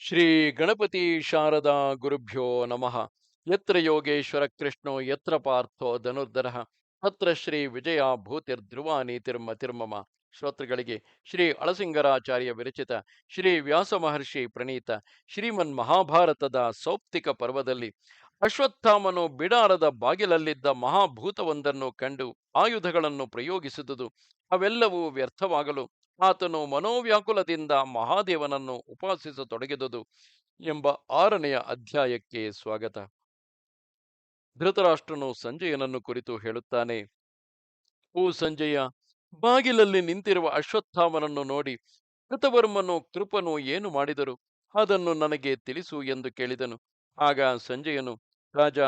ಶ್ರೀ ಗಣಪತಿ ಶಾರದಾ ಗುರುಭ್ಯೋ ನಮಃ. ಯತ್ರ ಯೋಗೇಶ್ವರ ಕೃಷ್ಣೋ, ಯತ್ರ ಪಾರ್ಥೋ ಧನುರ್ಧರ. ಹತ್ರ ಶ್ರೀ ವಿಜಯ ಭೂತಿರ್ಧ್ರುವ ನೀತಿರ್ಮತಿರ್ಮಮ ಶ್ರೋತೃಗಳಿಗೆ ಶ್ರೀ ಅಳಸಿಂಗರಾಚಾರ್ಯ ವಿರಚಿತ ಶ್ರೀ ವ್ಯಾಸ ಮಹರ್ಷಿ ಪ್ರಣೀತ ಶ್ರೀಮನ್ ಮಹಾಭಾರತದ ಸೌಪ್ತಿಕ ಪರ್ವದಲ್ಲಿ ಅಶ್ವತ್ಥಾಮನು ಬಿಡಾರದ ಬಾಗಿಲಲ್ಲಿದ್ದ ಮಹಾಭೂತವೊಂದನ್ನು ಕಂಡು ಆಯುಧಗಳನ್ನು ಪ್ರಯೋಗಿಸಿದುದು. ಅವೆಲ್ಲವೂ ವ್ಯರ್ಥವಾಗಲು ಆತನು ಮನೋವ್ಯಾಕುಲದಿಂದ ಮಹಾದೇವನನ್ನು ಉಪಾಸಿಸತೊಡಗಿದುದು ಎಂಬ ಆರನೆಯ ಅಧ್ಯಾಯಕ್ಕೆ ಸ್ವಾಗತ. ಧೃತರಾಷ್ಟ್ರನು ಸಂಜಯನನ್ನು ಕುರಿತು ಹೇಳುತ್ತಾನೆ, ಓ ಸಂಜಯ, ಬಾಗಿಲಲ್ಲಿ ನಿಂತಿರುವ ಅಶ್ವತ್ಥಾಮನನ್ನು ನೋಡಿ ಕೃತವರ್ಮನು ಕೃಪನು ಏನು ಮಾಡಿದರು? ಅದನ್ನು ನನಗೆ ತಿಳಿಸು ಎಂದು ಕೇಳಿದನು. ಆಗ ಸಂಜಯನು, ರಾಜ,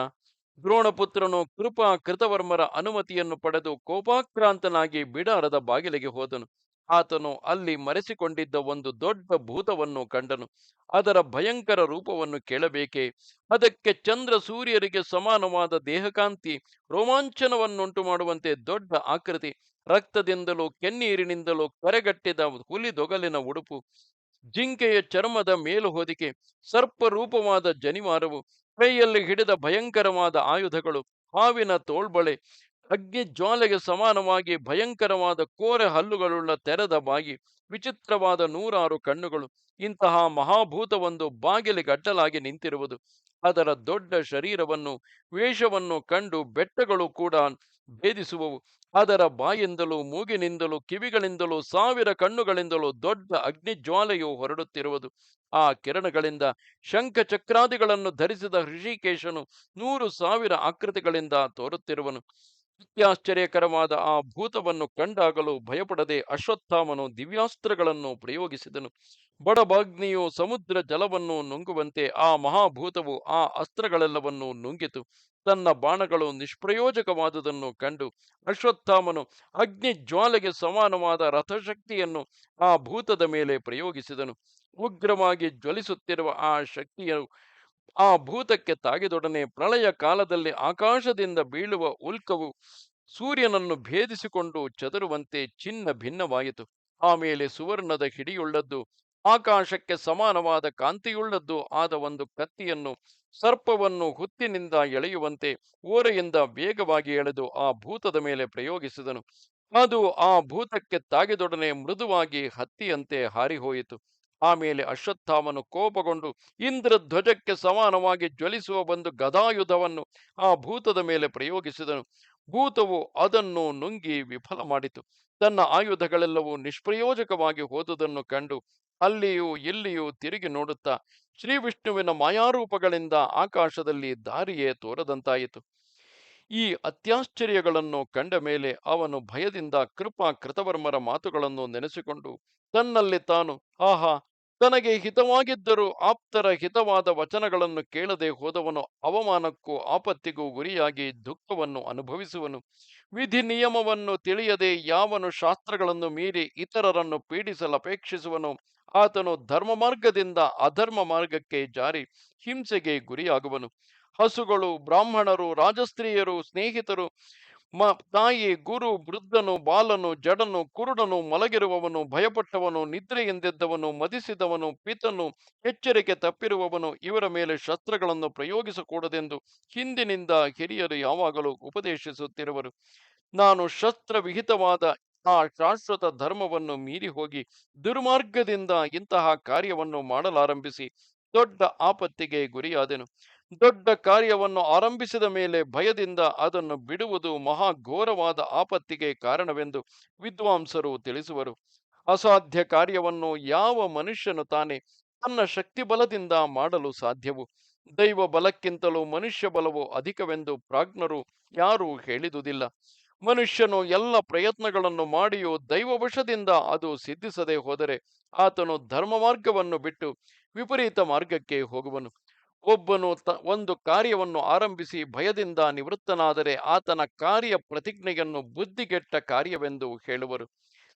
ದ್ರೋಣಪುತ್ರನು ಕೃಪಾ ಕೃತವರ್ಮರ ಅನುಮತಿಯನ್ನು ಪಡೆದು ಕೋಪಾಕ್ರಾಂತನಾಗಿ ಬಿಡಾರದ ಬಾಗಿಲಿಗೆ ಹೋದನು. ಆತನು ಅಲ್ಲಿ ಮರೆಸಿಕೊಂಡಿದ್ದ ಒಂದು ದೊಡ್ಡ ಭೂತವನ್ನು ಕಂಡನು. ಅದರ ಭಯಂಕರ ರೂಪವನ್ನು ಕೇಳಬೇಕೆ? ಅದಕ್ಕೆ ಚಂದ್ರ ಸೂರ್ಯರಿಗೆ ಸಮಾನವಾದ ದೇಹಕಾಂತಿ, ರೋಮಾಂಚನವನ್ನುಂಟು ಮಾಡುವಂತೆ ದೊಡ್ಡ ಆಕೃತಿ. ರಕ್ತದಿಂದಲೂ, ಕೆನ್ನೀರಿನಿಂದಲೂ ಕರೆಗಟ್ಟಿದ ಹುಲಿದೊಗಲಿನ ಉಡುಪು. ಜಿಂಕೆಯ ಚರ್ಮದ ಮೇಲು ಹೊದಿಕೆ ಸರ್ಪ ರೂಪವಾದ ಜನಿವಾರವು, ಕೈಯಲ್ಲಿ ಹಿಡಿದ ಭಯಂಕರವಾದ ಆಯುಧಗಳು, ಹಾವಿನ ತೋಳ್ಬಳೆ ಅಗ್ನಿ ಜ್ವಾಲೆಗೆ ಸಮಾನವಾಗಿ ಭಯಂಕರವಾದ ಕೋರೆ ಹಲ್ಲುಗಳುಳ್ಳ ತೆರೆದ ಬಾಗಿ, ವಿಚಿತ್ರವಾದ ನೂರಾರು ಕಣ್ಣುಗಳು, ಇಂತಹ ಮಹಾಭೂತವೊಂದು ಬಾಗಿಲಿಗೆ ಅಡ್ಡಲಾಗಿ ನಿಂತಿರುವುದು. ಅದರ ದೊಡ್ಡ ಶರೀರವನ್ನು, ವೇಷವನ್ನು ಕಂಡು ಬೆಟ್ಟಗಳು ಕೂಡ ಭೇದಿಸುವವು. ಅದರ ಬಾಯಿಂದಲೂ, ಮೂಗಿನಿಂದಲೂ, ಕಿವಿಗಳಿಂದಲೂ, ಸಾವಿರ ಕಣ್ಣುಗಳಿಂದಲೂ ದೊಡ್ಡ ಅಗ್ನಿ ಜ್ವಾಲೆಯು ಹೊರಡುತ್ತಿರುವುದು. ಆ ಕಿರಣಗಳಿಂದ ಶಂಖ ಚಕ್ರಾದಿಗಳನ್ನು ಧರಿಸಿದ ಹೃಷಿಕೇಶನು ನೂರು ಸಾವಿರ ಆಕೃತಿಗಳಿಂದ ತೋರುತ್ತಿರುವನು. ಅತ್ಯಾಶ್ಚರ್ಯಕರವಾದ ಆ ಭೂತವನ್ನು ಕಂಡಾಗಲು ಭಯಪಡದೆ ಅಶ್ವತ್ಥಾಮನು ದಿವ್ಯಾಸ್ತ್ರಗಳನ್ನು ಪ್ರಯೋಗಿಸಿದನು. ಬಡಬಾಗ್ನಿಯು ಸಮುದ್ರ ಜಲವನ್ನು ನುಂಗುವಂತೆ ಆ ಮಹಾಭೂತವು ಆ ಅಸ್ತ್ರಗಳೆಲ್ಲವನ್ನು ನುಂಗಿತು. ತನ್ನ ಬಾಣಗಳು ನಿಷ್ಪ್ರಯೋಜಕವಾದುದನ್ನು ಕಂಡು ಅಶ್ವತ್ಥಾಮನು ಅಗ್ನಿ ಜ್ವಾಲೆಗೆ ಸಮಾನವಾದ ರಥಶಕ್ತಿಯನ್ನು ಆ ಭೂತದ ಮೇಲೆ ಪ್ರಯೋಗಿಸಿದನು. ಉಗ್ರವಾಗಿ ಜ್ವಲಿಸುತ್ತಿರುವ ಆ ಶಕ್ತಿಯು ಆ ಭೂತಕ್ಕೆ ತಾಗಿದೊಡನೆ ಪ್ರಳಯ ಕಾಲದಲ್ಲಿ ಆಕಾಶದಿಂದ ಬೀಳುವ ಉಲ್ಕವು ಸೂರ್ಯನನ್ನು ಭೇದಿಸಿಕೊಂಡು ಚದುರುವಂತೆ ಚಿನ್ನ ಭಿನ್ನವಾಯಿತು. ಆಮೇಲೆ ಸುವರ್ಣದ ಹಿಡಿಯುಳ್ಳದ್ದು, ಆಕಾಶಕ್ಕೆ ಸಮಾನವಾದ ಕಾಂತಿಯುಳ್ಳದ್ದು ಆದ ಒಂದು ಕತ್ತಿಯನ್ನು ಸರ್ಪವನ್ನು ಹುತ್ತಿನಿಂದ ಎಳೆಯುವಂತೆ ಓರೆಯಿಂದ ವೇಗವಾಗಿ ಎಳೆದು ಆ ಭೂತದ ಮೇಲೆ ಪ್ರಯೋಗಿಸಿದನು. ಅದು ಆ ಭೂತಕ್ಕೆ ತಾಗಿದೊಡನೆ ಮೃದುವಾಗಿ ಹತ್ತಿಯಂತೆ ಹಾರಿಹೋಯಿತು. ಆಮೇಲೆ ಅಶ್ವತ್ಥಾಮನು ಕೋಪಗೊಂಡು ಇಂದ್ರಧ್ವಜಕ್ಕೆ ಸಮಾನವಾಗಿ ಜ್ವಲಿಸುವ ಒಂದು ಗದಾಯುಧವನ್ನು ಆ ಭೂತದ ಮೇಲೆ ಪ್ರಯೋಗಿಸಿದನು. ಭೂತವು ಅದನ್ನು ನುಂಗಿ ವಿಫಲ ಮಾಡಿತು. ತನ್ನ ಆಯುಧಗಳೆಲ್ಲವೂ ನಿಷ್ಪ್ರಯೋಜಕವಾಗಿ ಹೋದುದನ್ನು ಕಂಡು ಅಲ್ಲಿಯೂ ಇಲ್ಲಿಯೂ ತಿರುಗಿ ನೋಡುತ್ತಾ ಶ್ರೀ ವಿಷ್ಣುವಿನ ಮಾಯಾರೂಪಗಳಿಂದ ಆಕಾಶದಲ್ಲಿ ದಾರಿಯೇ ತೋರದಂತಾಯಿತು. ಈ ಅತ್ಯಾಶ್ಚರ್ಯಗಳನ್ನು ಕಂಡ ಮೇಲೆ ಅವನು ಭಯದಿಂದ ಕೃಪಾ ಕೃತವರ್ಮರ ಮಾತುಗಳನ್ನು ನೆನೆಸಿಕೊಂಡು ತನ್ನಲ್ಲಿ ತಾನು ಆಹಾ, ತನಗೆ ಹಿತವಾಗಿದ್ದರೂ ಆಪ್ತರ ಹಿತವಾದ ವಚನಗಳನ್ನು ಕೇಳದೆ ಹೋದವನು ಅವಮಾನಕ್ಕೂ ಆಪತ್ತಿಗೂ ಗುರಿಯಾಗಿ ದುಃಖವನ್ನು ಅನುಭವಿಸುವನು. ವಿಧಿ ನಿಯಮವನ್ನು ತಿಳಿಯದೆ ಯಾವನು ಶಾಸ್ತ್ರಗಳನ್ನು ಮೀರಿ ಇತರರನ್ನು ಪೀಡಿಸಲಪೇಕ್ಷಿಸುವನು. ಆತನು ಧರ್ಮ ಮಾರ್ಗದಿಂದ ಅಧರ್ಮ ಮಾರ್ಗಕ್ಕೆ ಜಾರಿ ಹಿಂಸೆಗೆ ಗುರಿಯಾಗುವನು. ಹಸುಗಳು ಬ್ರಾಹ್ಮಣರು ರಾಜಸ್ತ್ರೀಯರು ಸ್ನೇಹಿತರು ಮ ತಾಯಿ ಗುರು ವೃದ್ಧನು ಬಾಲನು ಜಡನು ಕುರುಡನು ಮಲಗಿರುವವನು ಭಯಪಟ್ಟವನು ನಿದ್ರೆಯಿಂದಿದ್ದವನು ಮದಿಸಿದವನು ಪಿತನು ಎಚ್ಚರಿಕೆ ತಪ್ಪಿರುವವನು ಇವರ ಮೇಲೆ ಶಸ್ತ್ರಗಳನ್ನು ಪ್ರಯೋಗಿಸಕೂಡದೆಂದು ಹಿಂದಿನಿಂದ ಹಿರಿಯರು ಯಾವಾಗಲೂ ಉಪದೇಶಿಸುತ್ತಿರುವರು. ನಾನು ಶಸ್ತ್ರವಿಹಿತವಾದ ಆ ಶಾಶ್ವತ ಧರ್ಮವನ್ನು ಮೀರಿ ಹೋಗಿ ದುರ್ಮಾರ್ಗದಿಂದ ಇಂತಹ ಕಾರ್ಯವನ್ನು ಮಾಡಲಾರಂಭಿಸಿ ದೊಡ್ಡ ಆಪತ್ತಿಗೆ ಗುರಿಯಾದೆನು. ದೊಡ್ಡ ಕಾರ್ಯವನ್ನು ಆರಂಭಿಸಿದ ಮೇಲೆ ಭಯದಿಂದ ಅದನ್ನು ಬಿಡುವುದು ಮಹಾ ಘೋರವಾದ ಆಪತ್ತಿಗೆ ಕಾರಣವೆಂದು ವಿದ್ವಾಂಸರು ತಿಳಿಸುವರು. ಅಸಾಧ್ಯ ಕಾರ್ಯವನ್ನು ಯಾವ ಮನುಷ್ಯನು ತಾನೇ ತನ್ನ ಶಕ್ತಿ ಬಲದಿಂದ ಮಾಡಲು ಸಾಧ್ಯವು. ದೈವ ಬಲಕ್ಕಿಂತಲೂ ಮನುಷ್ಯ ಬಲವು ಅಧಿಕವೆಂದು ಪ್ರಾಜ್ಞರು ಯಾರೂ ಹೇಳಿದುದಿಲ್ಲ. ಮನುಷ್ಯನು ಎಲ್ಲ ಪ್ರಯತ್ನಗಳನ್ನು ಮಾಡಿಯೂ ದೈವವಶದಿಂದ ಅದು ಸಿದ್ಧಿಸದೆ ಹೋದರೆ ಆತನು ಧರ್ಮ ಮಾರ್ಗವನ್ನು ಬಿಟ್ಟು ವಿಪರೀತ ಮಾರ್ಗಕ್ಕೆ ಹೋಗುವನು. ಒಬ್ಬನು ತ, ಒಂದು ಕಾರ್ಯವನ್ನು ಆರಂಭಿಸಿ ಭಯದಿಂದ ನಿವೃತ್ತನಾದರೆ ಆತನ ಕಾರ್ಯ ಪ್ರತಿಜ್ಞೆಯನ್ನು ಬುದ್ಧಿಗೆಟ್ಟ ಕಾರ್ಯವೆಂದು ಹೇಳುವರು.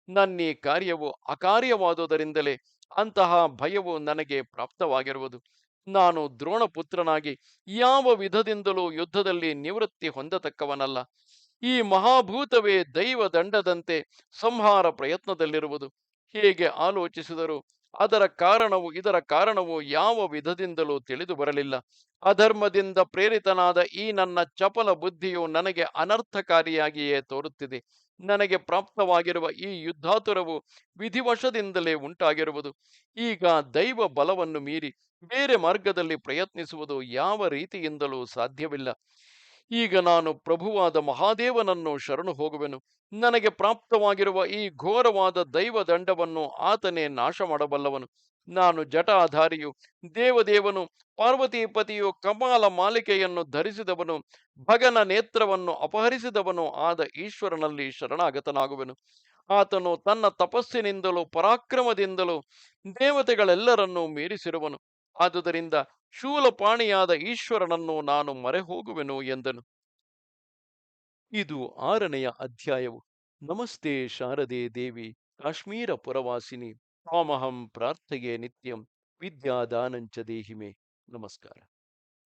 ನನ್ನೀ ಕಾರ್ಯವು ಅಕಾರ್ಯವಾದುದರಿಂದಲೇ ಅಂತಹ ಭಯವು ನನಗೆ ಪ್ರಾಪ್ತವಾಗಿರುವುದು. ನಾನು ದ್ರೋಣಪುತ್ರನಾಗಿ ಯಾವ ವಿಧದಿಂದಲೂ ಯುದ್ಧದಲ್ಲಿ ನಿವೃತ್ತಿ ಹೊಂದತಕ್ಕವನಲ್ಲ. ಈ ಮಹಾಭೂತವೇ ದೈವ ದಂಡದಂತೆ ಸಂಹಾರ ಪ್ರಯತ್ನದಲ್ಲಿರುವುದು. ಹೇಗೆ ಆಲೋಚಿಸಿದರೂ ಅದರ ಕಾರಣವು, ಇದರ ಕಾರಣವು ಯಾವ ವಿಧದಿಂದಲೂ ತಿಳಿದು ಬರಲಿಲ್ಲ. ಅಧರ್ಮದಿಂದ ಪ್ರೇರಿತನಾದ ಈ ನನ್ನ ಚಪಲ ಬುದ್ಧಿಯು ನನಗೆ ಅನರ್ಥಕಾರಿಯಾಗಿಯೇ ತೋರುತ್ತಿದೆ. ನನಗೆ ಪ್ರಾಪ್ತವಾಗಿರುವ ಈ ಯುದ್ಧಾತುರವು ವಿಧಿವಶದಿಂದಲೇ ಉಂಟಾಗಿರುವುದು. ಈಗ ದೈವ ಬಲವನ್ನು ಮೀರಿ ಬೇರೆ ಮಾರ್ಗದಲ್ಲಿ ಪ್ರಯತ್ನಿಸುವುದು ಯಾವ ರೀತಿಯಿಂದಲೂ ಸಾಧ್ಯವಿಲ್ಲ. ಈಗ ನಾನು ಪ್ರಭುವಾದ ಮಹಾದೇವನನ್ನು ಶರಣು ಹೋಗುವೆನು. ನನಗೆ ಪ್ರಾಪ್ತವಾಗಿರುವ ಈ ಘೋರವಾದ ದೈವ ದಂಡವನ್ನು ಆತನೇ ನಾಶ ಮಾಡಬಲ್ಲವನು. ನಾನು ಜಟಾಧಾರಿಯು, ದೇವದೇವನು, ಪಾರ್ವತಿಪತಿಯು, ಕಮಾಲ ಮಾಲಿಕೆಯನ್ನು ಧರಿಸಿದವನು, ಭಗನ ನೇತ್ರವನ್ನು ಅಪಹರಿಸಿದವನು ಆದ ಈಶ್ವರನಲ್ಲಿ ಶರಣಾಗತನಾಗುವೆನು. ಆತನು ತನ್ನ ತಪಸ್ಸಿನಿಂದಲೂ ಪರಾಕ್ರಮದಿಂದಲೂ ದೇವತೆಗಳೆಲ್ಲರನ್ನೂ ಮೀರಿಸಿರುವನು. ಆದುದರಿಂದ ಶೂಲಪಾಣಿಯಾದ ಈಶ್ವರನನ್ನು ನಾನು ಮರೆ ಹೋಗುವೆನು ಎಂದನು. ಇದು ಆರನೆಯ ಅಧ್ಯಾಯವು. ನಮಸ್ತೆ ಶಾರದೆ ದೇವಿ, ಕಾಶ್ಮೀರ ಪುರವಾಸಿನಿ ತ್ವಾಮಹಂ ಪ್ರಾರ್ಥೆಯೇ ನಿತ್ಯಂ, ವಿದ್ಯಾದಾನಂಚ ದೇಹಿಮೆ. ನಮಸ್ಕಾರ.